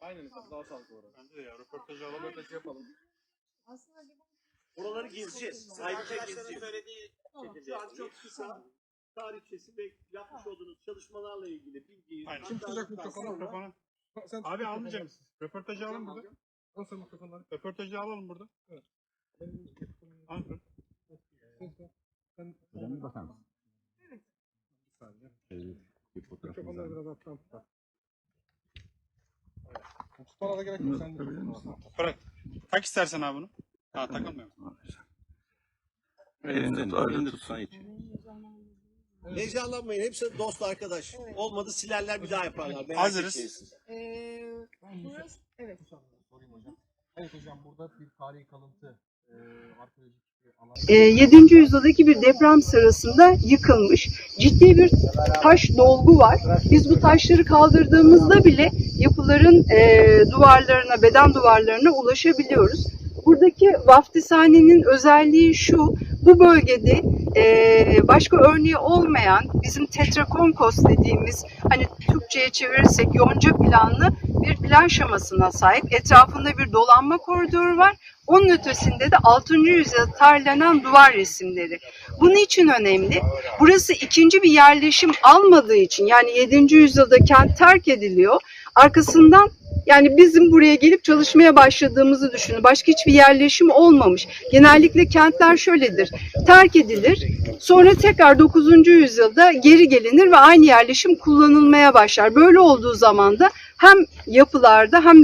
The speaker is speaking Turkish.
Aynen daha sağlıklı olarak. Bence de ya röportajı alalım. Röportaj yapalım. Aslında bir Oraları gezeceğiz. Sahibice Arkadaşların gezeceğiz. söylediği şekilde Şu an çok kısa tarihçesi ve yapmış olduğunuz çalışmalarla ilgili bilgiyi... Aynen. Kim tutacak mikrofonu? Mikrofonu. Sen Abi almayacak mısın? Röportajı alalım burada. Nasıl mikrofonları? Röportajı alalım burada. Al. Hocam bir bakar mısın? Evet. Bir saniye. Şöyle bir fotoğrafımızı Mikrofonları biraz alttan tutar. Tutmana da gerek yok. Sen de. Bırak. Tak istersen abi bunu. Ha takılmıyor. Elinde tut, elinde tutsan hiç. Heyecanlanmayın. Hepsi dost arkadaş. Evet. Olmadı silerler bir daha yaparlar. Merak Hazırız. etmeyin. Ee, burası, evet. Sorayım hocam. Evet hocam burada bir tarihi kalıntı 7. yüzyıldaki bir deprem sırasında yıkılmış. Ciddi bir taş dolgu var. Biz bu taşları kaldırdığımızda bile yapıların e, duvarlarına, beden duvarlarına ulaşabiliyoruz. Buradaki vaftizanenin özelliği şu, bu bölgede e, başka örneği olmayan bizim tetrakonkos dediğimiz hani Türkçe'ye çevirirsek yonca planlı bir plan şemasına sahip. Etrafında bir dolanma koridoru var. Onun ötesinde de 6. yüzyılda tarihlenen duvar resimleri. Bunun için önemli. Burası ikinci bir yerleşim almadığı için yani 7. yüzyılda kent terk ediliyor. Arkasından yani bizim buraya gelip çalışmaya başladığımızı düşünün. Başka hiçbir yerleşim olmamış. Genellikle kentler şöyledir. Terk edilir. Sonra tekrar 9. yüzyılda geri gelinir ve aynı yerleşim kullanılmaya başlar. Böyle olduğu zaman da hem yapılarda hem